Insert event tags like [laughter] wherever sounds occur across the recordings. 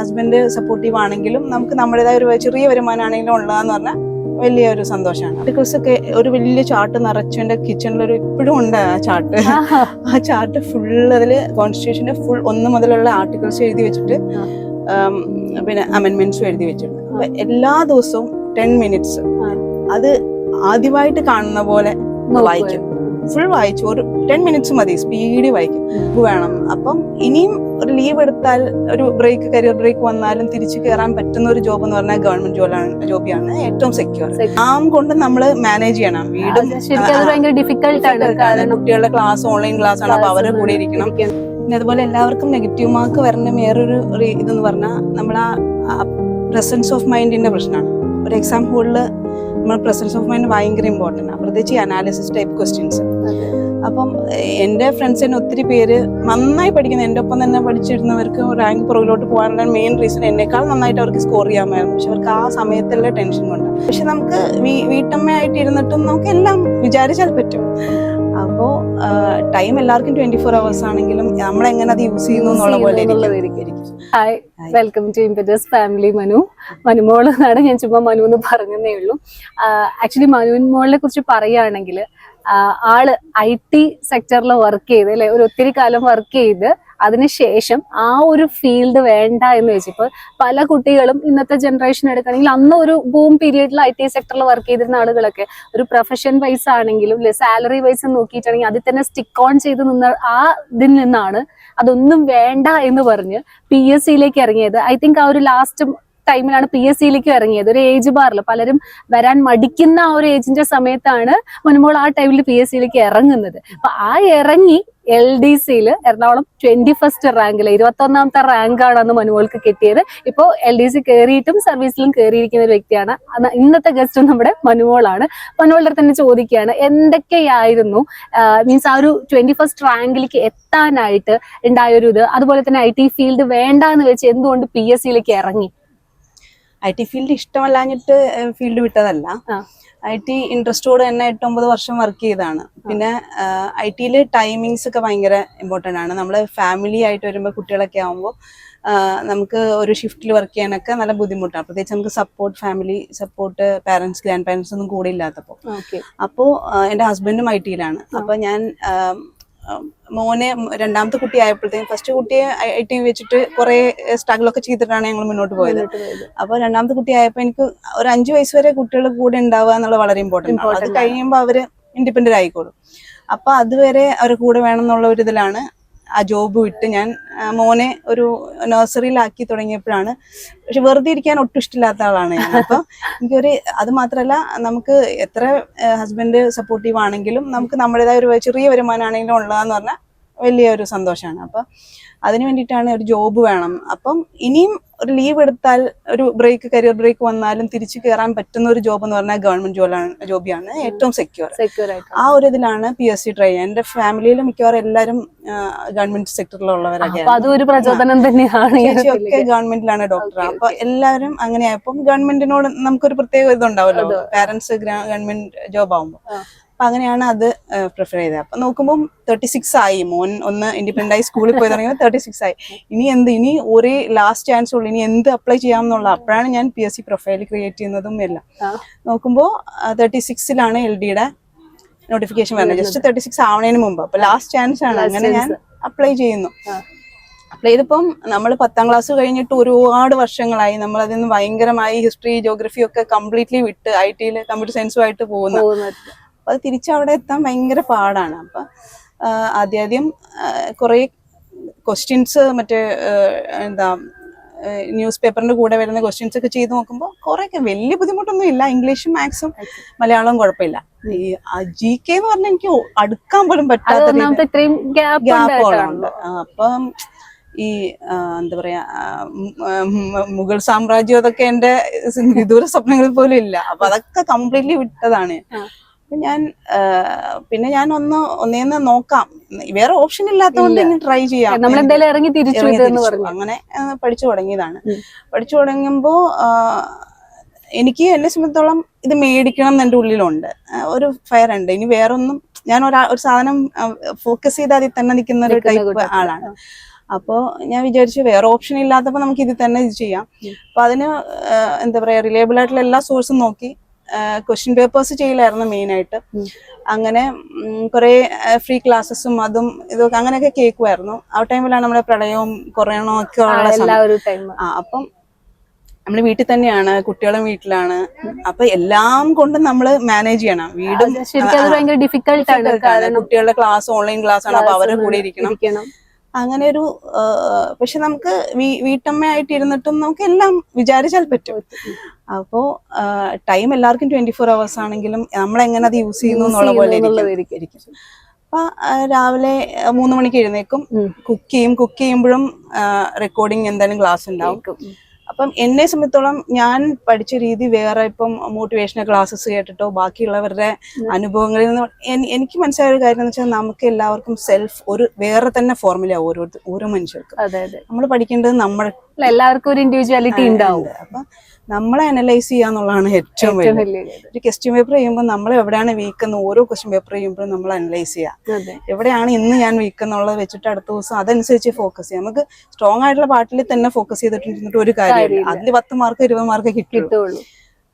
Husband supportive ആണെങ്കിലും നമുക്ക് നമ്മുടേതായ ഒരു ചെറിയ വരുമാനമാണെങ്കിലും ഉള്ളതെന്ന് പറഞ്ഞാൽ വലിയ ഒരു സന്തോഷമാണ് ബിക്കോസ് ഒക്കെ ഒരു വലിയ ചാർട്ട് നിറച്ചു കിച്ചണിൽ ഒരു ഇപ്പോഴും ഉണ്ട് ആ ചാർട്ട് ആ ചാർട്ട് ഫുൾ അതിൽ കോൺസ്റ്റിറ്റ്യൂഷന്റെ ഫുൾ ഒന്ന് മുതലുള്ള ആർട്ടിക്കിൾസ് എഴുതി വെച്ചിട്ട് പിന്നെ അമെൻമെന്റ്സും എഴുതി വെച്ചിട്ടുണ്ട്. അപ്പൊ എല്ലാ ദിവസവും ടെൻ മിനിറ്റ്സ് അത് ആദ്യമായിട്ട് കാണുന്ന പോലെ. വായിക്കും. ഫുൾ വായിച്ചു. ഒരു ടെൻ മിനിറ്റ്സ് മതി സ്പീഡിൽ വായിക്കും. വേണം. അപ്പം ഇനിയും ഒരു ലീവ് എടുത്താൽ ഒരു ബ്രേക്ക് കരിയർ ബ്രേക്ക് വന്നാലും തിരിച്ചു കയറാൻ പറ്റുന്ന ഒരു ജോബ് എന്ന് പറഞ്ഞാൽ ഗവൺമെന്റ് ജോബാണ് ജോബിയാണ് ഏറ്റവും സെക്യൂർ ആം കൊണ്ട് നമ്മൾ മാനേജ് ചെയ്യണം. വീടും കുട്ടികളുടെ ക്ലാസ് ഓൺലൈൻ ക്ലാസ് ആണ്. അപ്പൊ അവരുടെ കൂടെ ഇരിക്കണം. പിന്നെ അതുപോലെ എല്ലാവർക്കും നെഗറ്റീവ് മാർക്ക് വരുന്ന വേറൊരു ഇതെന്ന് പറഞ്ഞാൽ നമ്മൾ ആ പ്രസൻസ് ഓഫ് മൈൻഡിന്റെ പ്രശ്നമാണ്. ഒരു എക്സാം ഹോളിൽ നമ്മൾ പ്രസൻസ് ഓഫ് മൈൻഡ് ഭയങ്കര ഇമ്പോർട്ടന്റ് ആണ് പ്രത്യേകിച്ച് ഈ അനാലിസിസ് ടൈപ്പ് ക്വസ്റ്റ്യൻസ് അപ്പം എന്റെ ഫ്രണ്ട്സിന് ഒത്തിരി പേര് നന്നായി പഠിക്കുന്ന എന്റെ ഒപ്പം തന്നെ പഠിച്ചിരുന്നവർക്ക് റാങ്ക് പുറകിലോട്ട് പോകാനുള്ള മെയിൻ റീസൺ എന്നേക്കാൾ നന്നായിട്ട് അവർക്ക് സ്കോർ ചെയ്യാമായിരുന്നു. പക്ഷെ അവർക്ക് ആ സമയത്തുള്ള ടെൻഷൻ കൊണ്ട്. പക്ഷെ നമുക്ക് വീ- വീട്ടമ്മയായിട്ട് ഇരുന്നിട്ടും നമുക്ക് എല്ലാം വിചാരിച്ചാൽ പറ്റും. അപ്പോൾ ടൈം എല്ലാവർക്കും ട്വന്റി ഫോർ അവേഴ്സ് ആണെങ്കിലും നമ്മളെങ്ങനെ അത് യൂസ് ചെയ്യുന്നു എന്നുള്ള പോലെ ഇരിക്കും. Hi welcome to Impetus family Manu Manumol എന്നാണ് ഞാൻ ചുമ്മാ മനു എന്ന് പറഞ്ഞതേ ഉള്ളൂ. ആക്ച്വലി മനുമോളിനെ കുറിച്ച് പറയുകയാണെങ്കിൽ ആൾ ഐ ടി സെക്ടറിൽ വർക്ക് ചെയ്ത് അല്ലെ? ഒരു ഒത്തിരി കാലം വർക്ക് ചെയ്ത് അതിനുശേഷം ആ ഒരു ഫീൽഡ് വേണ്ട എന്ന് വെച്ചപ്പോൾ പല കുട്ടികളും ഇന്നത്തെ ജനറേഷൻ എടുക്കുകയാണെങ്കിൽ അന്ന് ഒരു ബൂം പീരീഡിൽ ഐ ടി സെക്ടറിൽ വർക്ക് ചെയ്തിരുന്ന ആളുകളൊക്കെ ഒരു പ്രൊഫഷൻ വൈസ് ആണെങ്കിലും സാലറി വൈസ് നോക്കിയിട്ടാണെങ്കിൽ അതിൽ തന്നെ സ്റ്റിക്ക് ഓൺ ചെയ്ത് നിന്ന ആ ഇതിൽ നിന്നാണ് അതൊന്നും വേണ്ട എന്ന് പറഞ്ഞ് പി എസ് സിയിലേക്ക് ഇറങ്ങിയത്. ഐ തിങ്ക് ആ ഒരു ലാസ്റ്റ് ടൈമിലാണ് പി എസ് സിയിലേക്ക് ഇറങ്ങിയത്. ഒരു ഏജ് ബാറിൽ പലരും വരാൻ മടിക്കുന്ന ആ ഒരു ഏജിന്റെ സമയത്താണ് മനുമോൾ ആ ടൈമിൽ പി എസ് സിയിലേക്ക് ഇറങ്ങുന്നത്. അപ്പൊ ആ ഇറങ്ങി എൽ ഡി സിയിൽ എറണാകുളം ട്വന്റി ഫസ്റ്റ് റാങ്കിൽ ഇരുപത്തി ഒന്നാമത്തെ റാങ്കാണ് അന്ന് മനുവോൾക്ക് കിട്ടിയത്. ഇപ്പോൾ എൽ ഡി സി കയറിയിട്ടും സർവീസിലും കയറിയിരിക്കുന്ന ഒരു വ്യക്തിയാണ്. ഇന്നത്തെ ഗസ്റ്റ് നമ്മുടെ മനുവോളാണ്. മനുവോളുടെ തന്നെ ചോദിക്കുകയാണ് എന്തൊക്കെയായിരുന്നു മീൻസ് ആ ഒരു ട്വന്റി ഫസ്റ്റ് റാങ്കിലേക്ക് എത്താനായിട്ട് ഉണ്ടായ ഒരു ഇത് അതുപോലെ തന്നെ ഐ ടി ഫീൽഡ് വേണ്ട എന്ന് വെച്ച് എന്തുകൊണ്ട് പി എസ് സിയിലേക്ക് ഇറങ്ങി? ഐ ടി ഫീൽഡ് ഇഷ്ടമല്ലാഞ്ഞിട്ട് ഫീൽഡ് വിട്ടതല്ല. ഐ ടി ഇൻട്രസ്റ്റോട് തന്നെ എട്ടൊമ്പത് വർഷം വർക്ക് ചെയ്തതാണ്. പിന്നെ ഐ ടിയിൽ ടൈമിങ്സ് ഒക്കെ ഭയങ്കര ഇമ്പോർട്ടന്റ് ആണ്. നമ്മൾ ഫാമിലി ആയിട്ട് വരുമ്പോൾ കുട്ടികളൊക്കെ ആകുമ്പോൾ നമുക്ക് ഒരു ഷിഫ്റ്റിൽ വർക്ക് ചെയ്യാനൊക്കെ നല്ല ബുദ്ധിമുട്ടാണ് പ്രത്യേകിച്ച് നമുക്ക് support family support parents grandparents ഒന്നും കൂടെ ഇല്ലാത്തപ്പോൾ അപ്പോൾ എന്റെ ഹസ്ബൻഡും ഐ ടിയിലാണ്. അപ്പോൾ ഞാൻ മോനെ രണ്ടാമത്തെ കുട്ടി ആയപ്പോഴത്തേക്കും ഫസ്റ്റ് കുട്ടിയെ ഐ ടി വെച്ചിട്ട് കുറെ സ്ട്രഗിൾ ഒക്കെ ചെയ്തിട്ടാണ് ഞങ്ങൾ മുന്നോട്ട് പോയത്. അപ്പൊ രണ്ടാമത്തെ കുട്ടി ആയപ്പോ എനിക്ക് ഒരു അഞ്ചു വയസ്സ് വരെ കുട്ടികൾ കൂടെ ഉണ്ടാവുക എന്നുള്ളത് വളരെ ഇമ്പോർട്ടന്റ് അത് കഴിയുമ്പോൾ അവർ ഇൻഡിപെൻഡന്റ് ആയിക്കോളും. അപ്പൊ അതുവരെ അവരുടെ കൂടെ വേണം എന്നുള്ള ഒരു ഇതിലാണ് ആ ജോബ് വിട്ട് ഞാൻ മോനെ ഒരു നഴ്സറിയിലാക്കി തുടങ്ങിയപ്പോഴാണ്. പക്ഷെ വെറുതെ ഇരിക്കാൻ ഒട്ടും ഇഷ്ടമില്ലാത്ത ആളാണ് ഞാൻ. അപ്പൊ എനിക്കൊരു അത് മാത്രമല്ല നമുക്ക് എത്ര ഹസ്ബൻഡ് സപ്പോർട്ടീവ് ആണെങ്കിലും നമുക്ക് നമ്മുടേതായ ഒരു ചെറിയ വരുമാനമാണെങ്കിലും ഉള്ളതെന്ന് പറഞ്ഞാൽ വലിയൊരു സന്തോഷമാണ്. അപ്പൊ അതിന് വേണ്ടിയിട്ടാണ് ഒരു ജോബ് വേണം. അപ്പം ഇനിയും ഒരു ലീവ് എടുത്താൽ ഒരു ബ്രേക്ക് കരിയർ ബ്രേക്ക് വന്നാലും തിരിച്ചു കയറാൻ പറ്റുന്ന ഒരു ജോബ് എന്ന് പറഞ്ഞാൽ ഗവൺമെന്റ് ജോബാണ് ജോബിയാണ് ഏറ്റവും സെക്യൂർ ആ ഒരു ഇതിലാണ് പി എസ് സി ട്രൈ എന്റെ ഫാമിലിയിൽ മിക്കവാറും എല്ലാവരും ഗവൺമെന്റ് സെക്ടറിലുള്ളവരൊക്കെ ഒക്കെ. ഗവൺമെന്റിലാണ് ഡോക്ടർ അപ്പൊ എല്ലാവരും അങ്ങനെയായപ്പോ ഗവൺമെന്റിനോട് നമുക്കൊരു പ്രത്യേക ഇതുണ്ടാവല്ലോ. പാരന്റ്സ് ഗവൺമെന്റ് ജോബ് ആവുമ്പോൾ ആ. അപ്പൊ അങ്ങനെയാണ് അത് പ്രിഫർ ചെയ്തത്. അപ്പൊ നോക്കുമ്പോൾ തേർട്ടി സിക്സ് ആയി. മോൻ ഒന്ന് ഇൻഡിപെൻഡന്റ് ആയി സ്കൂളിൽ പോയി തുടങ്ങിയപ്പോൾ തേർട്ടി സിക്സ് ആയി. ഇനി എന്ത്? ഇനി ഒരേ ലാസ്റ്റ് ചാൻസ് ഉള്ളു. ഇനി എന്ത് അപ്ലൈ ചെയ്യാമെന്നുള്ള. അപ്പോഴാണ് ഞാൻ P S C profile create ചെയ്യുന്നതും എല്ലാം. നോക്കുമ്പോൾ തേർട്ടി സിക്സിലാണ് എൽ ഡിയുടെ നോട്ടിഫിക്കേഷൻ വരുന്നത് ജസ്റ്റ് തേർട്ടി സിക്സ് ആവണതിന് മുമ്പ്. അപ്പൊ ലാസ്റ്റ് ചാൻസ് ആണ്. അങ്ങനെ ഞാൻ അപ്ലൈ ചെയ്യുന്നു. അപ്ലൈ ചെയ്തപ്പം നമ്മൾ പത്താം ക്ലാസ് കഴിഞ്ഞിട്ട് ഒരുപാട് വർഷങ്ങളായി. നമ്മൾ അതിൽ നിന്ന് ഭയങ്കരമായി ഹിസ്റ്ററി ജോഗ്രഫി ഒക്കെ കംപ്ലീറ്റ്ലി വിട്ട് ഐ ടിയിൽ കമ്പ്യൂട്ടർ സയൻസുമായിട്ട് പോകുന്നു. അപ്പൊ അത് തിരിച്ചവിടെ എത്താൻ ഭയങ്കര പാടാണ്. അപ്പൊ ആദ്യാദ്യം കുറെ ക്വസ്റ്റ്യൻസ് മറ്റേ എന്താ ന്യൂസ് പേപ്പറിന്റെ കൂടെ വരുന്ന ക്വസ്റ്റ്യൻസ് ഒക്കെ ചെയ്ത് നോക്കുമ്പോൾ കുറേയൊക്കെ വലിയ ബുദ്ധിമുട്ടൊന്നും ഇല്ല. ഇംഗ്ലീഷും മാത്സും മലയാളവും കുഴപ്പമില്ല. ഈ ജി കെ എന്ന് പറഞ്ഞാൽ എനിക്ക് അടുക്കാൻ പോലും പറ്റാത്ത ഗ്യാപ്പുകളുണ്ട് അപ്പം ഈ എന്താ പറയാ മുഗൾ സാമ്രാജ്യം അതൊക്കെ എന്റെ വിദൂര സ്വപ്നങ്ങളിൽ പോലും ഇല്ല. അപ്പൊ അതൊക്കെ കംപ്ലീറ്റ്ലി വിട്ടതാണ്. ഞാൻ പിന്നെ ഞാൻ ഒന്ന് ഒന്നേന്ന് നോക്കാം. വേറെ ഓപ്ഷൻ ഇല്ലാത്തതുകൊണ്ട് ഇനി ട്രൈ ചെയ്യാം. ഇറങ്ങി തിരിച്ചു അങ്ങനെ പഠിച്ചു തുടങ്ങിയതാണ്. പഠിച്ചു തുടങ്ങുമ്പോ എനിക്ക് എന്നെ സംബന്ധിച്ചോളം ഇത് മേടിക്കണം എന്ന് എന്റെ ഉള്ളിലുണ്ട് ഒരു ഫയർ ഉണ്ട്. ഇനി വേറൊന്നും ഞാൻ ഒരാ ഒരു സാധനം ഫോക്കസ് ചെയ്ത് അതിൽ തന്നെ നിൽക്കുന്ന ഒരു ടൈപ്പ്. ആളാണ്. അപ്പോൾ ഞാൻ വിചാരിച്ചു വേറെ ഓപ്ഷൻ ഇല്ലാത്തപ്പോൾ നമുക്ക് ഇതിൽ തന്നെ ഇത് ചെയ്യാം. അപ്പൊ അതിന് എന്താ പറയാ റിലയബിൾ ആയിട്ടുള്ള എല്ലാ സോഴ്സും നോക്കി ക്വസ്റ്റ്യൻ പേപ്പേഴ്സ് ചെയ്യലായിരുന്നു മെയിനായിട്ട് അങ്ങനെ കുറേ ഫ്രീ ക്ലാസ്സസും അതും ഇതൊക്കെ അങ്ങനെയൊക്കെ കേൾക്കുമായിരുന്നു ആ ടൈമിലാണ് നമ്മുടെ പ്രളയവും കൊറോണയും ഒക്കെ ഉള്ള ആ അപ്പം നമ്മൾ വീട്ടിൽ തന്നെയാണ് കുട്ടികളും വീട്ടിലാണ്. അപ്പൊ എല്ലാം കൊണ്ടും നമ്മൾ മാനേജ് ചെയ്യണം. വീടും കുട്ടികളുടെ ക്ലാസ് ഓൺലൈൻ ക്ലാസ് ആണ്. അപ്പൊ അവരുടെ കൂടെ ഇരിക്കണം. അങ്ങനെ ഒരു പക്ഷെ നമുക്ക് വീട്ടമ്മയായിട്ട് ഇരുന്നിട്ടും നമുക്ക് എല്ലാം വിചാരിച്ചാൽ പറ്റും. അപ്പോ ടൈം എല്ലാവർക്കും ട്വന്റി ഫോർ അവേഴ്സ് ആണെങ്കിലും നമ്മൾ എങ്ങനെ അത് യൂസ് ചെയ്യുന്നു എന്നുള്ള പോലെ ഇരിക്കും. അപ്പൊ രാവിലെ മൂന്ന് മണിക്ക് എഴുന്നേക്കും കുക്ക് ചെയ്യും. കുക്ക് ചെയ്യുമ്പോഴും റെക്കോർഡിങ് എന്തായാലും ക്ലാസ് ഉണ്ടാവും. അപ്പം എന്നെ സംബന്ധിച്ചോളം ഞാൻ പഠിച്ച രീതി വേറെ ഇപ്പം മോട്ടിവേഷണൽ ക്ലാസ്സസ് കേട്ടിട്ടോ ബാക്കിയുള്ളവരുടെ അനുഭവങ്ങളിൽ നിന്ന് എനിക്ക് മനസ്സിലായ ഒരു കാര്യം എന്ന് വെച്ചാൽ നമുക്ക് എല്ലാവർക്കും സെൽഫ് ഒരു വേറെ തന്നെ ഫോർമുല ഓരോ ഓരോ മനുഷ്യർക്കും. അതെ അതെ. നമ്മൾ പഠിക്കേണ്ടത് നമ്മൾ എല്ലാവർക്കും ഒരു ഇൻഡിവിജ്വാലിറ്റി ഉണ്ടാവും. അപ്പൊ നമ്മളെ അനലൈസ് ചെയ്യുക എന്നുള്ളതാണ് ഏറ്റവും വലിയ. ഒരു ക്വസ്റ്റ്യൻ പേപ്പർ ചെയ്യുമ്പോൾ നമ്മൾ എവിടെയാണ് വീക്ക് എന്ന് ഓരോ ക്വസ്റ്റ്യൻ പേപ്പർ ചെയ്യുമ്പോഴും നമ്മൾ അനലൈസ് ചെയ്യുക. എവിടെയാണ് ഇന്ന് ഞാൻ വീക്ക് എന്നുള്ളത് വെച്ചിട്ട് അടുത്ത ദിവസം അതനുസരിച്ച് ഫോക്കസ് ചെയ്യാം നമുക്ക് സ്ട്രോങ് ആയിട്ടുള്ള പാട്ടിൽ തന്നെ ഫോക്കസ് ചെയ്തിട്ടുണ്ടെന്നിട്ട് ഒരു കാര്യമില്ല. അതിൽ പത്ത് മാർക്ക് ഇരുപത് മാർക്ക് കിട്ടുള്ളൂ.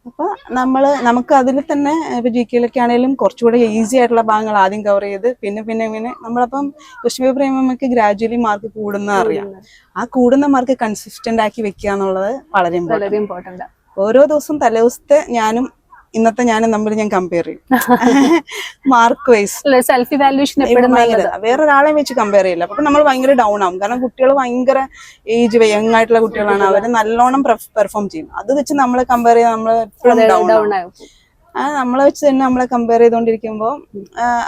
കിട്ടുള്ളൂ അപ്പൊ നമ്മൾ നമുക്ക് അതിൽ തന്നെ ഇപ്പൊ ജി കെയിലൊക്കെ ആണെങ്കിലും കുറച്ചുകൂടെ ഈസി ആയിട്ടുള്ള ഭാഗങ്ങൾ ആദ്യം കവർ ചെയ്ത് പിന്നെ പിന്നെ പിന്നെ നമ്മളപ്പം കൃഷ്ണ നമുക്ക് ഗ്രാജുവലി മാർക്ക് കൂടുന്ന അറിയാം. ആ കൂടുന്ന മാർക്ക് കൺസിസ്റ്റന്റ് ആക്കി വെക്കുക എന്നുള്ളത് വളരെ വളരെ ഇമ്പോർട്ടന്റ് ഓരോ ദിവസം തലേദിവസത്തെ ഞാനും ഇന്നത്തെ ഞാനും തമ്മിൽ ഞാൻ കമ്പയർ ചെയ്യും. മാർക്ക് വൈസ് സെൽഫ് ഇവാലുവേഷൻ വേറൊരാളെ വെച്ച് കമ്പയർ ചെയ്യില്ല. അപ്പൊ നമ്മൾ ഭയങ്കര ഡൗൺ ആവും. കാരണം കുട്ടികൾ ഭയങ്കര ഏജ് യങ് ആയിട്ടുള്ള കുട്ടികളാണ്. അവർ നല്ലോണം പെർഫോം ചെയ്യും. അത് വെച്ച് നമ്മളെ കമ്പയർ ചെയ്ത് നമ്മൾ എപ്പോഴും ഡൗൺ ആവും. നമ്മളെ വെച്ച് തന്നെ നമ്മളെ കമ്പയർ ചെയ്തുകൊണ്ടിരിക്കുമ്പോൾ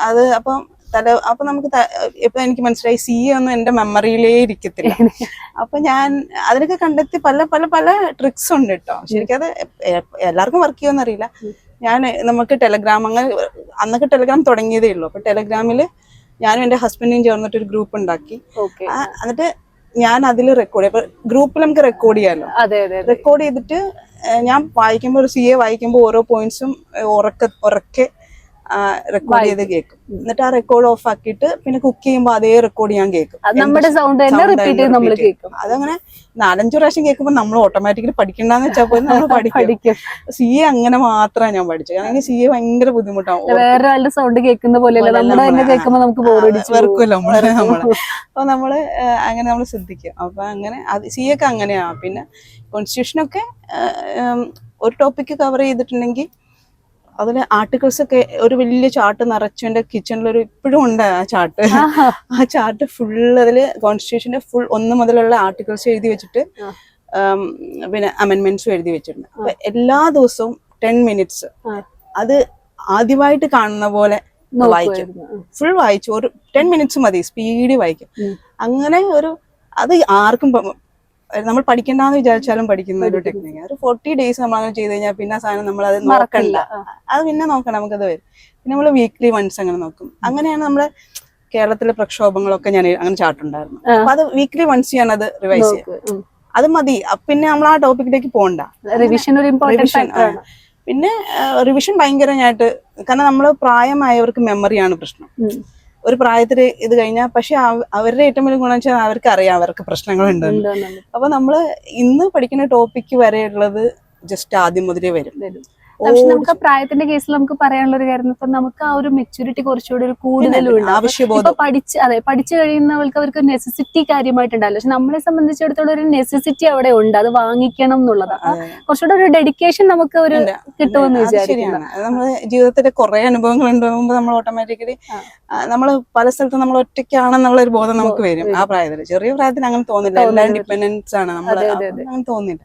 അത് അപ്പം തല അപ്പൊ നമുക്ക് ഇപ്പൊ എനിക്ക് മനസ്സിലായി സി ഒന്നും എന്റെ മെമ്മറിയിലേ ഇരിക്കത്തില്ല. [laughs] അപ്പൊ ഞാൻ അതിനൊക്കെ കണ്ടെത്തി പല പല പല ട്രിക്സ് ഉണ്ട് കേട്ടോ ശരിക്കും അത് എല്ലാവർക്കും വർക്ക് ചെയ്യുമെന്ന് അറിയില്ല ഞാൻ നമുക്ക് ടെലഗ്രാം അങ്ങനെ അന്നൊക്കെ ടെലഗ്രാം തുടങ്ങിയതേ ഉള്ളൂ. അപ്പൊ ടെലഗ്രാമിൽ ഞാനും എന്റെ ഹസ്ബൻഡും ചേർന്നിട്ട് ഒരു ഗ്രൂപ്പ് ഉണ്ടാക്കി. എന്നിട്ട് ഞാൻ അതിൽ റെക്കോർഡ് അപ്പൊ ഗ്രൂപ്പിൽ നമുക്ക് റെക്കോർഡ് ചെയ്യാമല്ലോ അതെ അതെ അതെ. റെക്കോർഡ് ചെയ്തിട്ട് ഞാൻ വായിക്കുമ്പോൾ ഒരു സി എ വായിക്കുമ്പോൾ ഓരോ പോയിന്റ്സും ഉറക്ക ഉറക്കെ റെക്കോർഡ് ചെയ്ത് കേൾക്കും. എന്നിട്ട് ആ റെക്കോർഡ് ഓഫ് ആക്കിയിട്ട് പിന്നെ കുക്ക് ചെയ്യുമ്പോൾ അതേ റെക്കോർഡ് ഞാൻ കേൾക്കും. നമ്മുടെ സൗണ്ട് തന്നെ റിപ്പീറ്റ് ചെയ്ത് നമ്മൾ കേൾക്കും. അതങ്ങനെ നാലഞ്ചു പ്രാവശ്യം കേൾക്കുമ്പോൾ നമ്മൾ ഓട്ടോമാറ്റിക്കലി പഠിക്കണ്ടെന്ന് വെച്ചാൽ പോലും നമ്മൾ [laughs] പഠിക്കും. സി എ അങ്ങനെ മാത്രമാണ് ഞാൻ പഠിച്ചത്. കാരണം സി എ ഭയങ്കര ബുദ്ധിമുട്ടാവും വേറൊരാളുടെ സൗണ്ട് കേൾക്കുന്ന പോലെയല്ല. പോലെയല്ല നമ്മുടെ തന്നെ നമ്മൾ. കേൾക്കുമ്പോൾ നമുക്ക് വെറുക്കുമല്ലോ നമ്മളെ നമ്മൾ. അപ്പൊ നമ്മൾ അങ്ങനെ നമ്മൾ ശ്രദ്ധിക്കും. അപ്പൊ അങ്ങനെ അത് സി ഒക്കെ അങ്ങനെയാ. പിന്നെ കോൺസ്റ്റിറ്റ്യൂഷനൊക്കെ ഒരു ടോപ്പിക്ക് കവർ ചെയ്തിട്ടുണ്ടെങ്കിൽ അതിൽ ആർട്ടിക്കിൾസ് ഒക്കെ ഒരു വലിയ ചാർട്ട് നിറച്ചു എന്റെ കിച്ചണിൽ ഒരു ഇപ്പോഴും ഉണ്ട് ആ ചാർട്ട്. ആ ചാർട്ട് ഫുൾ അതിൽ കോൺസ്റ്റിറ്റ്യൂഷന്റെ ഫുൾ ഒന്ന് മുതലുള്ള ആർട്ടിക്കിൾസ് എഴുതി വെച്ചിട്ട് പിന്നെ അമെന്റ്മെന്റ്സും എഴുതി വെച്ചിട്ടുണ്ട്. അപ്പൊ എല്ലാ ദിവസവും ടെൻ മിനിറ്റ്സ് അത് ആദ്യമായിട്ട് കാണുന്ന പോലെ വായിക്കും. ഫുൾ വായിച്ചു ഒരു ടെൻ മിനിറ്റ്സ് മതി സ്പീഡിൽ വായിക്കും. അങ്ങനെ ഒരു അത് ആർക്കും നമ്മൾ പഠിക്കണ്ടെന്ന് വിചാരിച്ചാലും പഠിക്കുന്ന ഒരു ടെക്നിക്ക് ഒരു ഫോർട്ടി ഡേയ്സ് നമ്മൾ അങ്ങനെ ചെയ്ത് കഴിഞ്ഞാൽ പിന്നെ സാധനം നമ്മൾ അത് നോക്കണ്ട. അത് പിന്നെ നോക്കണം നമുക്കത് വരും. പിന്നെ നമ്മൾ വീക്ക്ലി വൺസ് അങ്ങനെ നോക്കും. അങ്ങനെയാണ് നമ്മുടെ കേരളത്തിലെ പ്രക്ഷോഭങ്ങളൊക്കെ ഞാൻ അങ്ങനെ ചാട്ടുണ്ടായിരുന്നു. അപ്പൊ അത് വീക്ക്ലി വൺസ് ഞാൻ അത് റിവൈസ് ചെയ്യും അത് മതി. പിന്നെ നമ്മൾ ആ ടോപ്പിക്കിലേക്ക് പോകണ്ട റിവിഷൻ ഒരു പിന്നെ റിവിഷൻ ഭയങ്കരമായിട്ട് കാരണം നമ്മൾ പ്രായമായവർക്ക് മെമ്മറിയാണ് പ്രശ്നം. ഒരു പ്രായത്തിൽ ഇത് കഴിഞ്ഞാൽ പക്ഷെ അവരുടെ ഏറ്റവും വലിയ ഗുണം വെച്ചാൽ അവർക്ക് അറിയാം അവർക്ക് പ്രശ്നങ്ങളുണ്ട് അപ്പൊ നമ്മൾ ഇന്ന് പഠിക്കുന്ന ടോപ്പിക്ക് വരെയുള്ളത് ജസ്റ്റ് ആദ്യം മുതലേ വരും. പക്ഷെ നമുക്ക് ആ പ്രായത്തിന്റെ കേസിൽ നമുക്ക് പറയാനുള്ള ഒരു കാര്യം ഇപ്പൊ നമുക്ക് ആ ഒരു മെച്ചൂരിറ്റി കുറച്ചുകൂടി ഒരു കൂടുതലും ഇപ്പൊ പഠിച്ച് അതെ പഠിച്ചു കഴിയുന്നവർക്ക് അവർക്ക് നെസസിറ്റി കാര്യമായിട്ടുണ്ടല്ലോ പക്ഷെ നമ്മളെ സംബന്ധിച്ചിടത്തോളം ഒരു നെസസിറ്റി അവിടെ ഉണ്ട്. അത് വാങ്ങിക്കണം എന്നുള്ളതാണ് കുറച്ചുകൂടെ ഒരു ഡെഡിക്കേഷൻ നമുക്ക് ഒരു. കിട്ടുമെന്ന് വിചാരിക്കുന്നു. നമ്മൾ ജീവിതത്തിലെ കുറെ അനുഭവങ്ങൾ ഉണ്ടാകുമ്പോൾ നമ്മൾ ഓട്ടോമാറ്റിക്കലി നമ്മൾ പല സ്ഥലത്തും നമ്മൾ ഒറ്റയ്ക്കാണെന്നുള്ള ഒരു ബോധം നമുക്ക് വരും. ആ പ്രായത്തിൽ ചെറിയ പ്രായത്തിൽ അങ്ങനെ തോന്നില്ല. എല്ലാം ഡിപെൻഡൻസ് ഡിപ്പെൻഡൻസ് ആണ്. നമ്മൾ. അങ്ങനെ തോന്നില്ല.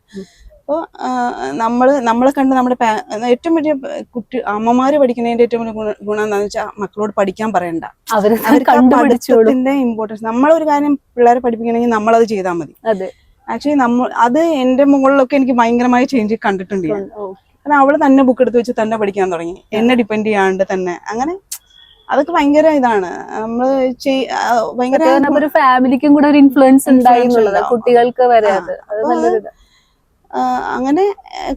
അപ്പോൾ നമ്മൾ നമ്മളെ കണ്ട് നമ്മുടെ ഏറ്റവും വലിയ കുട്ടി അമ്മമാര് പഠിക്കുന്നതിന്റെ ഏറ്റവും വലിയ ഗുണം എന്താണെന്ന് വെച്ചാൽ മക്കളോട് പഠിക്കാൻ പറയണ്ട. പഠിച്ചതിന്റെ ഇമ്പോർട്ടൻസ് നമ്മളൊരു കാര്യം പിള്ളേരെ പഠിപ്പിക്കണമെങ്കിൽ നമ്മളത് ചെയ്താൽ മതി. അതെ. ആക്ച്വലി നമ്മൾ അത് എന്റെ മുകളിലൊക്കെ എനിക്ക് ഭയങ്കരമായ ചേഞ്ച് കണ്ടിട്ടുണ്ട്. കാരണം അവൾ തന്നെ ബുക്ക് എടുത്ത് വെച്ച് തന്നെ പഠിക്കാൻ തുടങ്ങി. എന്നെ ഡിപ്പെൻഡ് ചെയ്യാണ്ട് തന്നെ. അങ്ങനെ അതൊക്കെ ഭയങ്കര ഇതാണ്. നമ്മൾ ചെയ്- ഭയങ്കര ഫാമിലിക്കും കൂടെ ഒരു ഇൻഫ്ലുവൻസ് ഉണ്ടായി. കുട്ടികൾക്ക് വരെ അങ്ങനെ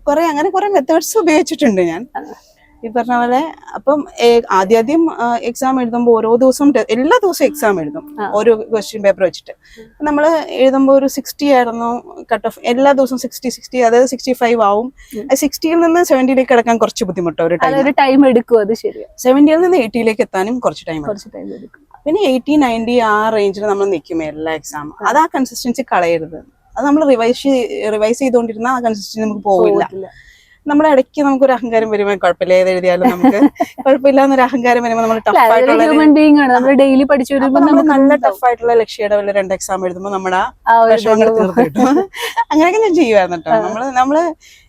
കുറെ അങ്ങനെ കുറെ മെത്തേഡ്സ് ഉപയോഗിച്ചിട്ടുണ്ട് ഞാൻ. ഈ പറഞ്ഞ പോലെ അപ്പം ആദ്യാദ്യം എക്സാം എഴുതുമ്പോൾ ഓരോ ദിവസവും എല്ലാ ദിവസവും എക്സാം എഴുതും. ഓരോ ക്വസ്റ്റ്യൻ പേപ്പർ വെച്ചിട്ട്. നമ്മൾ എഴുതുമ്പോൾ ഒരു സിക്സ്റ്റി ആയിരുന്നു കട്ട് ഓഫ് എല്ലാ ദിവസവും സിക്സ്റ്റി സിക്സ്റ്റി അതായത് സിക്സ്റ്റി ഫൈവ് ആവും. സിക്സ്റ്റിയിൽ നിന്ന് സെവന്റിയിലേക്ക് കിടക്കാൻ കുറച്ച് ബുദ്ധിമുട്ടോ ഒരു ടൈം എടുക്കും അത് ശരി സെവന്റിയിൽ നിന്ന് എയ്റ്റിയിലേക്ക് എത്താനും കുറച്ച് ടൈം കുറച്ച് ടൈം എടുക്കും. പിന്നെ എയ്റ്റി നയന്റി ആ റേഞ്ചിൽ നമ്മൾ നിൽക്കും എല്ലാ എക്സാം അത് ആ കൺസിസ്റ്റൻസി കളയരുത്. അത് നമ്മൾ റിവൈസ് റിവൈസ് ചെയ്തുകൊണ്ടിരുന്ന ആ കൺസിസ്റ്റൻസി നമുക്ക് പോവില്ല. പോകില്ല. നമ്മുടെ ഇടയ്ക്ക് നമുക്ക് ഒരു അഹങ്കാരം വരുമ്പോൾ കുഴപ്പമില്ല. ഏത് എഴുതിയാലും നമുക്ക് [laughs] കുഴപ്പമില്ല എന്നൊരു അഹങ്കാരം വരുമ്പോൾ നമ്മൾ ടഫ് ആയിട്ടുള്ള നമ്മൾ ഡെയിലി പഠിച്ചു വരുമ്പോൾ നല്ല. ടഫ് ആയിട്ടുള്ള ലക്ഷ്യയുടെ വല്ല രണ്ട് എക്സാം എഴുതുമ്പോൾ നമ്മുടെ വിഷമങ്ങൾ കിട്ടും. [laughs] അങ്ങനെയൊക്കെ ഞാൻ ചെയ്യുമായിരുന്നു കേട്ടോ. നമ്മൾ നമ്മൾ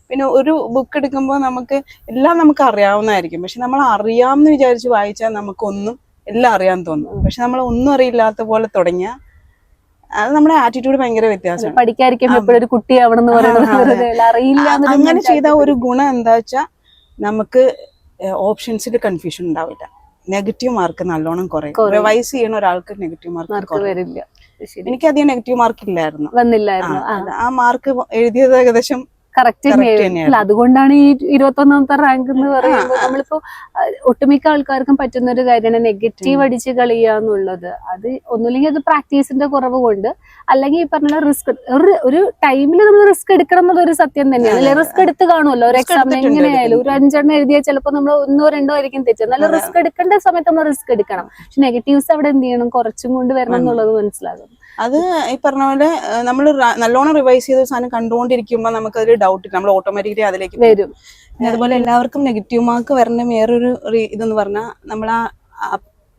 പിന്നെ ഒരു ബുക്ക് എടുക്കുമ്പോൾ നമുക്ക് എല്ലാം നമുക്ക് അറിയാവുന്നതായിരിക്കും. പക്ഷെ നമ്മൾ അറിയാമെന്ന് വിചാരിച്ച് വായിച്ചാൽ നമുക്കൊന്നും എല്ലാം അറിയാൻ തോന്നും. പക്ഷെ നമ്മൾ ഒന്നും അറിയില്ലാത്ത പോലെ തുടങ്ങിയ അത് നമ്മുടെ ആറ്റിറ്റ്യൂഡ് ഭയങ്കര വ്യത്യാസമാണ്. പഠിക്കാതിരിക്കുമ്പോ എപ്പോഴും ഒരു കുട്ടിയാവണം എന്ന് പറയുന്നത് അറിയില്ല അങ്ങനെ ചെയ്ത ഒരു ഗുണം എന്താ വെച്ചാ നമുക്ക് ഓപ്ഷൻസിൽ കൺഫ്യൂഷൻ ഉണ്ടാവില്ല. നെഗറ്റീവ് മാർക്ക് നല്ലോണം കുറയും. റിവൈസ് ചെയ്യുന്ന ഒരാൾക്ക് നെഗറ്റീവ് മാർക്ക് വരില്ല. എനിക്ക് അധികം നെഗറ്റീവ് മാർക്ക് ഇല്ലായിരുന്നു. വന്നില്ലായിരുന്നു. ആ മാർക്ക് എഴുതിയത് ഏകദേശം കറക്റ്റ് തന്നെയായിരുന്നു. അതുകൊണ്ടാണ് ഈ ഇരുപത്തൊന്നാമത്തെ റാങ്ക് എന്ന് പറയുമ്പോൾ നമ്മളിപ്പോ ഒട്ടുമിക്ക ആൾക്കാർക്കും പറ്റുന്ന ഒരു കാര്യമാണ് നെഗറ്റീവ് അടിച്ച് കളിയുക എന്നുള്ളത്. അത് ഒന്നുമില്ലെങ്കിൽ അത് പ്രാക്ടീസിന്റെ കുറവ് കൊണ്ട് അല്ലെങ്കിൽ ഈ പറഞ്ഞ റിസ്ക് ഒരു ഒരു ടൈമിൽ നമ്മൾ റിസ്ക് എടുക്കണം എന്നുള്ള ഒരു സത്യം തന്നെയാണ്. അല്ലെ റിസ്ക് എടുത്ത് കാണുമല്ലോ. ഒരു എക്സാം എക്സാമിന് എങ്ങനെയായാലും ഒരു അഞ്ചെണ്ണം എഴുതിയാൽ ചിലപ്പോൾ നമ്മൾ ഒന്നോ രണ്ടോ ആയിരിക്കും തെറ്റും. നല്ല റിസ്ക് എടുക്കേണ്ട സമയത്ത് നമ്മൾ റിസ്ക് എടുക്കണം. പക്ഷെ നെഗറ്റീവ്സ് അവിടെ എന്ത് ചെയ്യണം? കുറച്ചും കൊണ്ട് വരണം എന്നുള്ളത് മനസ്സിലാകും. അത് ഈ പറഞ്ഞ പോലെ നമ്മൾ നല്ലോണം റിവൈസ് ചെയ്ത സാധനം കണ്ടുകൊണ്ടിരിക്കുമ്പോൾ നമുക്കതൊരു ഡൗട്ട് നമ്മൾ ഓട്ടോമാറ്റിക്കലി അതിലേക്ക് വരും. അതുപോലെ എല്ലാവർക്കും നെഗറ്റീവ് മാർക്ക് വരണ വേറൊരു ഇതെന്ന് പറഞ്ഞാൽ നമ്മൾ ആ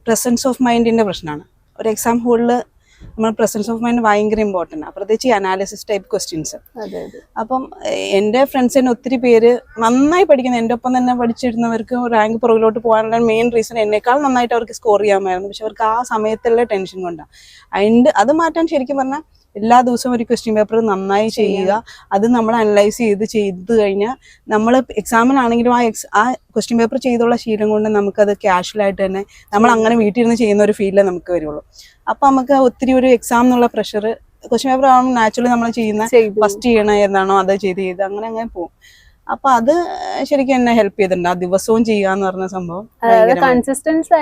പ്രസൻസ് ഓഫ് മൈൻഡിന്റെ പ്രശ്നമാണ് ഒരു എക്സാം ഹോളിൽ നമ്മൾ പ്രസൻസ് ഓഫ് മൈൻഡ് ഭയങ്കര ഇമ്പോർട്ടന്റ് പ്രത്യേകിച്ച് ഈ അനാലിസിസ് ടൈപ്പ് ക്വസ്റ്റ്യൻസ് അപ്പം എന്റെ ഫ്രണ്ട്സ് തന്നെ ഒത്തിരി പേര് നന്നായി പഠിക്കുന്ന എന്റെ ഒപ്പം തന്നെ പഠിച്ചിരുന്നവർക്ക് റാങ്ക് പുറകിലോട്ട് പോകാനുള്ള മെയിൻ റീസൺ എന്നേക്കാൾ നന്നായിട്ട് അവർക്ക് സ്കോർ ചെയ്യാമായിരുന്നു. പക്ഷെ അവർക്ക് ആ സമയത്തുള്ള ടെൻഷൻ കൊണ്ടാണ്. അതിന്റെ അത് മാറ്റാൻ ശരിക്കും പറഞ്ഞാൽ എല്ലാ ദിവസവും ഒരു ക്വസ്റ്റ്യൻ പേപ്പർ നന്നായി ചെയ്യുക. അത് നമ്മൾ അനലൈസ് ചെയ്ത് ചെയ്ത് കഴിഞ്ഞാൽ നമ്മൾ എക്സാമിനാണെങ്കിലും ആ എക്സ് ആ ക്വസ്റ്റ്യൻ പേപ്പർ ചെയ്തുള്ള ശീലം കൊണ്ട് നമുക്കത് ക്യാഷ്വലായിട്ട് തന്നെ നമ്മൾ അങ്ങനെ വീട്ടിൽ ഇരുന്ന് ചെയ്യുന്ന ഒരു ഫീലേ നമുക്ക് വരുള്ളൂ. അപ്പം നമുക്ക് ഒത്തിരി ഒരു എക്സാം എന്നുള്ള പ്രഷർ ക്വസ്റ്റ്യൻ പേപ്പർ ആകുമ്പോൾ നാച്ചുറലി നമ്മൾ ചെയ്യുന്ന ഫസ്റ്റ് ചെയ്യണ ഏതാണോ അത് ചെയ്ത് ചെയ്ത് അങ്ങനെ അങ്ങനെ പോകും അപ്പൊ അത് ശരിക്കും എന്നെ ഹെൽപ്പ് ചെയ്തിട്ടുണ്ട്. ആ ദിവസവും ചെയ്യാന്ന് പറഞ്ഞ സംഭവം അതായത്. കൺസിസ്റ്റൻസ്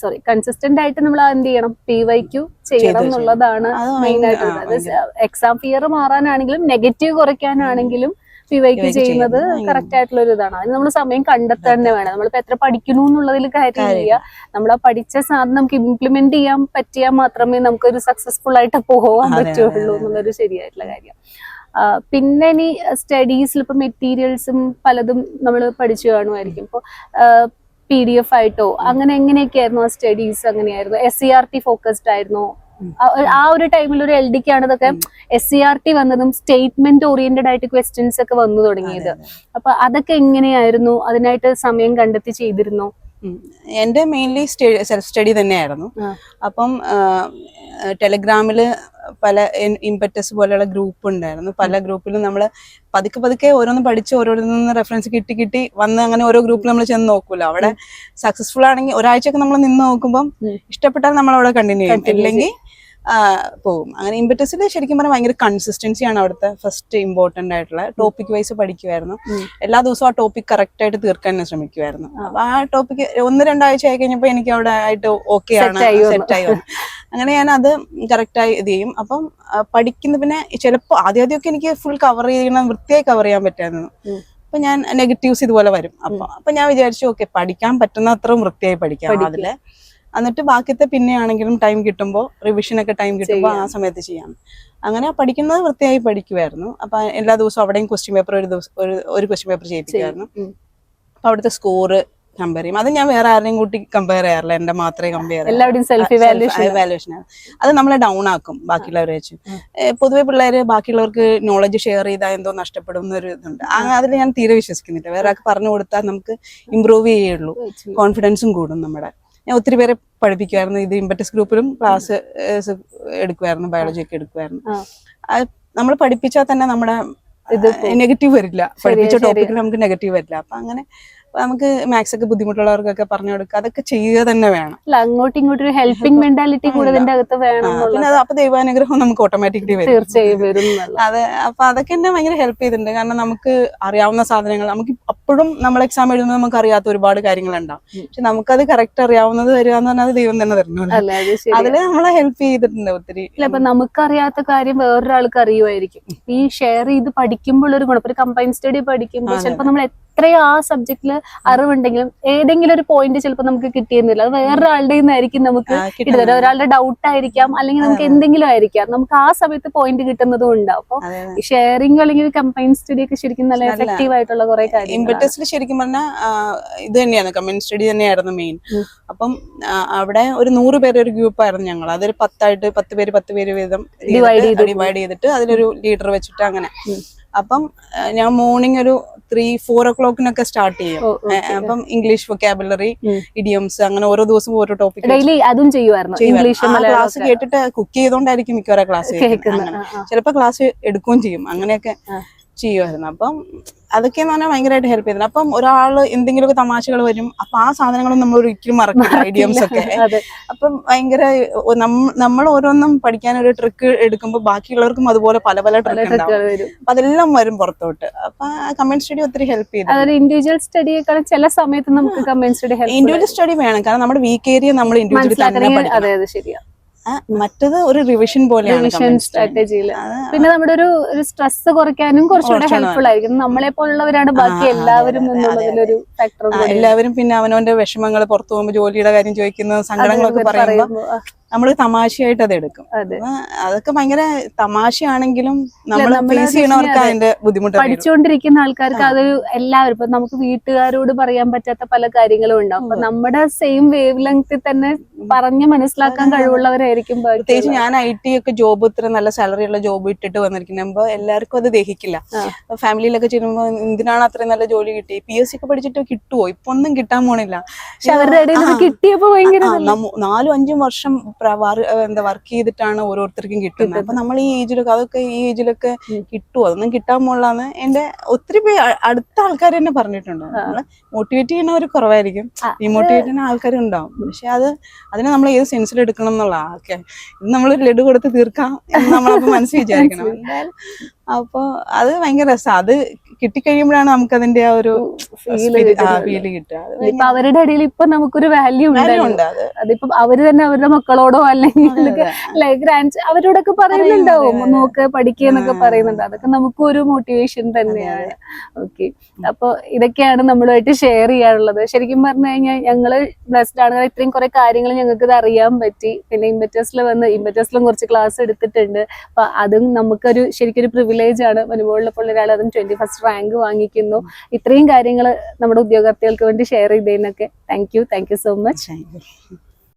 സോറി കൺസിസ്റ്റന്റ് ആയിട്ട് നമ്മൾ എന്ത് ചെയ്യണം? പി വൈക്യു ചെയ്യണം എന്നുള്ളതാണ് മെയിൻ ആയിട്ട് എക്സാം ഫിയർ മാറാനാണെങ്കിലും നെഗറ്റീവ് കുറയ്ക്കാനാണെങ്കിലും പി വൈക്യു PYQ ചെയ്യുന്നത് കറക്റ്റ് ആയിട്ടുള്ള ഒരു ഇതാണ്. അതിന് നമ്മൾ സമയം കണ്ടെത്താൻ തന്നെ വേണം. നമ്മളിപ്പോ എത്ര പഠിക്കുന്നു എന്നുള്ളതിൽ കാര്യമില്ല നമ്മൾ ആ പഠിച്ച സാധനം നമുക്ക് ഇംപ്ലിമെന്റ് ചെയ്യാൻ പറ്റിയാൽ മാത്രമേ നമുക്കൊരു സക്സസ്ഫുൾ ആയിട്ട് പോകാൻ പറ്റുള്ളൂ എന്നുള്ളൊരു ശരിയായിട്ടുള്ള കാര്യം. പിന്നെ ഇനി സ്റ്റഡീസിൽ ഇപ്പൊ മെറ്റീരിയൽസും പലതും നമ്മൾ പഠിച്ചു കാണുമായിരിക്കും ഇപ്പോൾ പി ഡി എഫ് ആയിട്ടോ അങ്ങനെ എങ്ങനെയൊക്കെയായിരുന്നു ആ സ്റ്റഡീസ് അങ്ങനെയായിരുന്നു? S C R T focused ആയിരുന്നു? ആ- ഒരു ടൈമിൽ ഒരു എൽ ഡിക്ക് ഇതൊക്കെ എസ് സി ആർ ടി വന്നതും സ്റ്റേറ്റ്മെന്റ് ഓറിയന്റഡ് ആയിട്ട് ക്വസ്റ്റ്യൻസ് ഒക്കെ വന്നു തുടങ്ങിയത്. അപ്പൊ അതൊക്കെ എങ്ങനെയായിരുന്നു? അതിനായിട്ട് സമയം കണ്ടെത്തി ചെയ്തിരുന്നോ? എന്റെ മെയിൻലി സെൽഫ് സ്റ്റഡി തന്നെയായിരുന്നു. അപ്പം ടെലഗ്രാമിൽ പല ഇമ്പറ്റസ് പോലെയുള്ള ഗ്രൂപ്പ് ഉണ്ടായിരുന്നു. പല ഗ്രൂപ്പിലും നമ്മൾ പതുക്കെ പതുക്കെ ഓരോന്ന് പഠിച്ച് ഓരോന്നിൽ നിന്ന് റെഫറൻസ് കിട്ടി കിട്ടി വന്ന് അങ്ങനെ ഓരോ ഗ്രൂപ്പിൽ നമ്മൾ ചെന്ന് നോക്കൂല. അവിടെ സക്സസ്ഫുൾ ആണെങ്കിൽ ഒരാഴ്ചയൊക്കെ നമ്മൾ നിന്ന് നോക്കുമ്പോൾ ഇഷ്ടപ്പെട്ടാൽ നമ്മൾ അവിടെ കണ്ടിന്യൂ ചെയ്യും. ഇല്ലെങ്കിൽ പോകും. അങ്ങനെ ഇമ്പറ്റസിൽ ശരിക്കും പറഞ്ഞാൽ ഭയങ്കര കൺസിസ്റ്റൻസി ആണ് അവിടുത്തെ ഫസ്റ്റ് ഇമ്പോർട്ടന്റ് ആയിട്ടുള്ള ടോപ്പിക് വൈസ് പഠിക്കുമായിരുന്നു എല്ലാ ദിവസവും ആ ടോപ്പിക് കറക്റ്റ് ആയിട്ട് തീർക്കാൻ ഞാൻ ശ്രമിക്കുമായിരുന്നു അപ്പൊ ആ ടോപ്പിക് ഒന്ന് രണ്ടാഴ്ച ആയി കഴിഞ്ഞപ്പോൾ എനിക്ക് അവിടെ ആയിട്ട് ഓക്കെ ആണ്. സെറ്റായി സെറ്റ് ആയി വന്നു. അങ്ങനെ ഞാൻ അത് കറക്റ്റായി ഇത് ചെയ്യും. അപ്പം പഠിക്കുന്ന പിന്നെ ചിലപ്പോൾ ആദ്യം ആദ്യമൊക്കെ എനിക്ക് ഫുൾ കവർ ചെയ്യണം വൃത്തിയായി കവർ ചെയ്യാൻ പറ്റായിരുന്നു. അപ്പൊ ഞാൻ നെഗറ്റീവ്സ് ഇതുപോലെ വരും. അപ്പൊ അപ്പൊ ഞാൻ വിചാരിച്ചു ഓക്കെ പഠിക്കാൻ പറ്റുന്ന അത്രയും വൃത്തിയായി പഠിക്കാം. അതിൽ എന്നിട്ട് ബാക്കിയത്തെ പിന്നെയാണെങ്കിലും ടൈം കിട്ടുമ്പോൾ റിവിഷനൊക്കെ ടൈം കിട്ടുമ്പോൾ ആ സമയത്ത് ചെയ്യാം. അങ്ങനെ പഠിക്കുന്നത് വൃത്തിയായി പഠിക്കുമായിരുന്നു അപ്പൊ എല്ലാ ദിവസവും അവിടെയും ക്വസ്റ്റ്യൻ പേപ്പർ ഒരു ദിവസം ഒരു ഒരു ക്വസ്റ്റ്യൻ പേപ്പർ ചെയ്യിപ്പിക്കുമായിരുന്നു. അപ്പൊ അവിടുത്തെ സ്കോറ് കമ്പയർ ചെയ്യും. അത് ഞാൻ വേറെ ആരെയും കൂട്ടി കമ്പയർ ചെയ്യാറില്ല. എന്റെ മാത്രമേ കമ്പയർ എല്ലാവരുടെയും സെൽഫ് ആണ്. അത് നമ്മളെ ഡൗൺ ആക്കും ബാക്കിയുള്ളവരെ വെച്ച്. പൊതുവെ പിള്ളേര് ബാക്കിയുള്ളവർക്ക് നോളജ് ഷെയർ ചെയ്താൽ എന്തോ നഷ്ടപ്പെടും എന്നൊരു ഇതുണ്ട് അതിൽ ഞാൻ തീരെ വിശ്വസിക്കുന്നില്ല. വേറെ ആൾക്ക് പറഞ്ഞു കൊടുത്താൽ നമുക്ക് ഇമ്പ്രൂവ് ചെയ്യുള്ളൂ കോൺഫിഡൻസും കൂടും നമ്മുടെ. ഞാൻ ഒത്തിരി പേരെ പഠിപ്പിക്കുമായിരുന്നു ഇത് ഇമ്പറ്റസ് ഗ്രൂപ്പിലും ക്ലാസ് എടുക്കുമായിരുന്നു ബയോളജി ഒക്കെ എടുക്കുമായിരുന്നു നമ്മൾ പഠിപ്പിച്ചാൽ തന്നെ നമ്മുടെ ഇത് നെഗറ്റീവ് വരില്ല. പഠിപ്പിച്ച. ടോപ്പിക്കിൽ നമുക്ക് നെഗറ്റീവ് വരില്ല. അപ്പൊ അങ്ങനെ നമുക്ക് മാത്സ് ഒക്കെ ബുദ്ധിമുട്ടുള്ളവർക്കൊക്കെ പറഞ്ഞു കൊടുക്കുക. അതൊക്കെ ചെയ്യുക തന്നെ വേണം. അല്ല അങ്ങോട്ടും ഇങ്ങോട്ടും ഒരു ഹെൽപ്പിംഗ് മെന്റാലിറ്റി കൂടെ ഇതിന്റെ അകത്ത് വേണം പിന്നെ അത് അപ്പൊ ദൈവാനുഗ്രഹം നമുക്ക് ഓട്ടോമാറ്റിക്കലി വരും. തീർച്ചയായും വരും. അതെ അപ്പൊ അതൊക്കെ എന്നെ ഭയങ്കര ഹെൽപ്പ് ചെയ്തിട്ടുണ്ട്. കാരണം നമുക്ക് അറിയാവുന്ന സാധനങ്ങൾ നമുക്ക് അപ്പോഴും നമ്മൾ എക്സാം എഴുതുമ്പോൾ നമുക്ക് അറിയാത്ത ഒരുപാട് കാര്യങ്ങളുണ്ടാവും. പക്ഷെ നമുക്കത് കറക്റ്റ് അറിയാവുന്നത് വരിക എന്ന് പറഞ്ഞാൽ അത് ദൈവം തന്നെ ശരി അതിൽ നമ്മളെ ഹെൽപ്പ് ചെയ്തിട്ടുണ്ട് ഒത്തിരി. ഇല്ല നമുക്കറിയാത്ത കാര്യം വേറൊരാൾക്ക് അറിയുമായിരിക്കും. ഈ ഷെയർ ചെയ്ത് പഠിക്കുമ്പോൾ ഒരു ഗുണം. ഒരു കമ്പൈൻ സ്റ്റഡി പഠിക്കുമ്പോൾ ചിലപ്പോൾ നമ്മൾ എത്രയോ ആ സബ്ജക്റ്റിൽ അറിവുണ്ടെങ്കിലും ഏതെങ്കിലും ഒരു പോയിന്റ് ചിലപ്പോൾ നമുക്ക് കിട്ടിയിരുന്നില്ല. അത് വേറൊരാളുടെ നിന്നായിരിക്കും നമുക്ക് കിട്ടുന്നത്. ഒരാളുടെ ഡൗട്ട് ആയിരിക്കാം അല്ലെങ്കിൽ നമുക്ക് എന്തെങ്കിലും ആയിരിക്കാം. നമുക്ക് ആ സമയത്ത് പോയിന്റ് കിട്ടുന്നതും ഉണ്ടാവും. അപ്പൊ അതെ. ഷെയറിംഗ് അല്ലെങ്കിൽ കമ്പൈൻ സ്റ്റഡി ഒക്കെ ശരിക്കും നല്ല എഫക്റ്റീവ് ആയിട്ടുള്ള കുറെ കാര്യങ്ങൾ ശരിക്കും പറഞ്ഞാൽ ഇത് തന്നെയാണ്. കമ്പൈൻ സ്റ്റഡി തന്നെയായിരുന്നു മെയിൻ അപ്പം അവിടെ ഒരു നൂറ് പേര് ഒരു ഗ്രൂപ്പ് ആയിരുന്നു ഞങ്ങൾ. അതൊരു പത്തായിട്ട് പത്ത് പേര് പത്ത് പേര് വീതം ഡിവൈഡ് ചെയ്തിട്ട് അതിലൊരു ലീഡർ വെച്ചിട്ട് അങ്ങനെ. അപ്പം ഞാൻ മോർണിംഗ് ഒരു ത്രീ ഫോർ ഒ ക്ലോക്കിനൊക്കെ സ്റ്റാർട്ട് ചെയ്യും അപ്പം ഇംഗ്ലീഷ് വൊക്കാബുലറി ഇഡിയംസ് അങ്ങനെ ഓരോ ദിവസം ഓരോ ടോപ്പിക് ഡെയിലി അതും ചെയ്യുമായിരുന്നു ഇംഗ്ലീഷ് ക്ലാസ് കേട്ടിട്ട് കുക്ക് ചെയ്തോണ്ടായിരിക്കും മിക്കവാറും ക്ലാസ് ചിലപ്പോ. ചിലപ്പോൾ ക്ലാസ് എടുക്കുകയും ചെയ്യും. അങ്ങനെയൊക്കെ. ചെയ്യുമായിരുന്നു അപ്പം അതൊക്കെ എന്ന് പറഞ്ഞാൽ ഭയങ്കരമായിട്ട് ഹെൽപ്പ് ചെയ്തിരുന്നു അപ്പം ഒരാൾ എന്തെങ്കിലുമൊക്കെ തമാശകൾ വരും അപ്പൊ ആ സാധനങ്ങളും നമ്മൾ ഒരിക്കലും മറക്കില്ല ഐഡിയംസ് ഒക്കെ. [laughs] അപ്പം ഭയങ്കര നമ്മൾ ഓരോന്നും പഠിക്കാൻ ഒരു ട്രിക്ക് എടുക്കുമ്പോൾ ബാക്കിയുള്ളവർക്കും അതുപോലെ പല പല ട്രിക്ക് അപ്പൊ അതെല്ലാം വരും പുറത്തോട്ട്. അപ്പൊ കമന്റ് സ്റ്റഡി ഒത്തിരി ഹെൽപ്പ് ചെയ്തു ഇൻഡിവിജ്വൽ സ്റ്റഡിയേക്കാളും ചില സമയത്ത് നമുക്ക് സ്റ്റഡി ഇൻഡിവിജ്വൽ സ്റ്റഡി വേണം. കാരണം നമ്മുടെ വീക്ക് ഏരിയ നമ്മൾ ഇൻഡിവിജ്വൽ തന്നെ അതെ അതെ മറ്റത് ഒരു റിവിഷൻ പോലെയാണ് റിവിഷൻ സ്ട്രാറ്റജിയിൽ പിന്നെ നമ്മുടെ ഒരു ഒരു സ്ട്രെസ് കുറയ്ക്കാനും കുറച്ചുകൂടെ ഹെൽപ്ഫുൾ ആയിരിക്കും. നമ്മളെ പോലുള്ളവരാണ് ബാക്കി എല്ലാവരും എന്നുള്ളതിലൊരു ഫാക്ടർ എല്ലാവരും പിന്നെ അവനവന്റെ വിഷമങ്ങൾ പുറത്തു പോകുമ്പോൾ ജോലിയുടെ കാര്യം ചോദിക്കുന്ന സങ്കടങ്ങളൊക്കെ പറയുമ്പോൾ നമ്മൾ തമാശയായിട്ട് അത് എടുക്കും. അതെ. അതൊക്കെ ഭയങ്കര തമാശയാണെങ്കിലും നമ്മൾ ഫേസ് ചെയ്യണവർക്ക് അതിന്റെ ബുദ്ധിമുട്ട് പഠിച്ചുകൊണ്ടിരിക്കുന്ന ആൾക്കാർക്ക് അത് എല്ലാവരും ഇപ്പൊ നമുക്ക് വീട്ടുകാരോട് പറയാൻ പറ്റാത്ത പല കാര്യങ്ങളും ഉണ്ടാവും അപ്പൊ നമ്മുടെ സെയിം വേവ് ലെങ്ത്തിൽ തന്നെ പറഞ്ഞ് മനസ്സിലാക്കാൻ കഴിവുള്ളവരായിരിക്കും പ്രത്യേകിച്ച് ഞാൻ ഐ ടി ഒക്കെ ജോബ് ഇത്ര നല്ല സാലറി ഉള്ള ജോബ് ഇട്ടിട്ട് വന്നിരിക്കുമ്പോ എല്ലാവർക്കും അത് ദഹിക്കില്ല. ഫാമിലിയിലൊക്കെ ചെല്ലുമ്പോൾ എന്തിനാണ് അത്രയും നല്ല ജോലി കിട്ടി പി എസ് സി ഒക്കെ പഠിച്ചിട്ട് കിട്ടുമോ ഇപ്പൊ ഒന്നും കിട്ടാൻ പോണില്ല. പക്ഷെ അവരുടെ ഇടയിൽ കിട്ടിയപ്പോ ഭയങ്കര നാലും അഞ്ചും വർഷം എന്താ വർക്ക് ചെയ്തിട്ടാണ് ഓരോരുത്തർക്കും കിട്ടുന്നത്. അപ്പൊ നമ്മൾ ഈ ഏജിലൊക്കെ അതൊക്കെ ഈ ഏജിലൊക്കെ. കിട്ടുമോ അതൊന്നും കിട്ടാൻ പോലാന്ന് എന്റെ ഒത്തിരി പേര് അടുത്ത ആൾക്കാർ തന്നെ പറഞ്ഞിട്ടുണ്ട്. നമ്മൾ മോട്ടിവേറ്റ് ചെയ്യുന്നവർ കുറവായിരിക്കും. ഡിമോട്ടിവേറ്റ് ചെയ്യുന്ന ആൾക്കാരുണ്ടാവും. പക്ഷെ അത് അതിനെ നമ്മൾ ഏത് സെൻസിൽ എടുക്കണം എന്നുള്ള ഓക്കെ ഇത് നമ്മൾ ലഡു കൊടുത്ത് തീർക്കാം എന്ന് നമ്മളപ്പോ മനസ്സിൽ വിചാരിക്കണം. എന്തായാലും അപ്പൊ അത് ഭയങ്കര രസം. അത് കിട്ടിക്കഴിയുമ്പോഴാണ് നമുക്ക് അതിന്റെ ആ ഒരു ഫീൽ കിട്ടുക. ഇപ്പൊ അവരുടെ ഇടയിൽ ഇപ്പൊ നമുക്കൊരു വാല്യൂ ഉണ്ട്. ഉണ്ട് അത്. അതിപ്പോ അവർ തന്നെ അവരുടെ മക്കളോടോ അല്ലെങ്കിൽ. ഗ്രാൻഡ് അവരോടൊക്കെ പറയുന്നുണ്ടാവും. നോക്ക് പഠിക്കുക എന്നൊക്കെ ആ. പറയുന്നുണ്ട്. അതൊക്കെ നമുക്കും ഒരു മോട്ടിവേഷൻ തന്നെയാണ്. ഓക്കെ അപ്പൊ ഇതൊക്കെയാണ് നമ്മളുമായിട്ട് ഷെയർ ചെയ്യാറുള്ളത് ശരിക്കും പറഞ്ഞു കഴിഞ്ഞാൽ ഞങ്ങൾ ബ്ലസ്ഡ് ആണ്. ഇത്രയും കുറെ കാര്യങ്ങൾ ഞങ്ങൾക്ക് ഇത് അറിയാൻ പറ്റി. പിന്നെ ഇമ്പറ്റേഴ്സിൽ വന്ന് ഇമ്പറ്റേഴ്സിലും കുറച്ച് ക്ലാസ് എടുത്തിട്ടുണ്ട്. അപ്പൊ അതും നമുക്കൊരു ശരിക്കും ഒരു പ്രിവിലേജ് ആണ്. മനുമോളിലപ്പോൾ ഒരാൾ അതും ട്വന്റി ഫസ്റ്റ് റാങ്ക് വാങ്ങിക്കുന്നു. ഇത്രയും കാര്യങ്ങൾ നമ്മുടെ ഉദ്യോഗാർത്ഥികൾക്ക് വേണ്ടി share ചെയ്തതിനൊക്കെ thank you thank you so much thank you.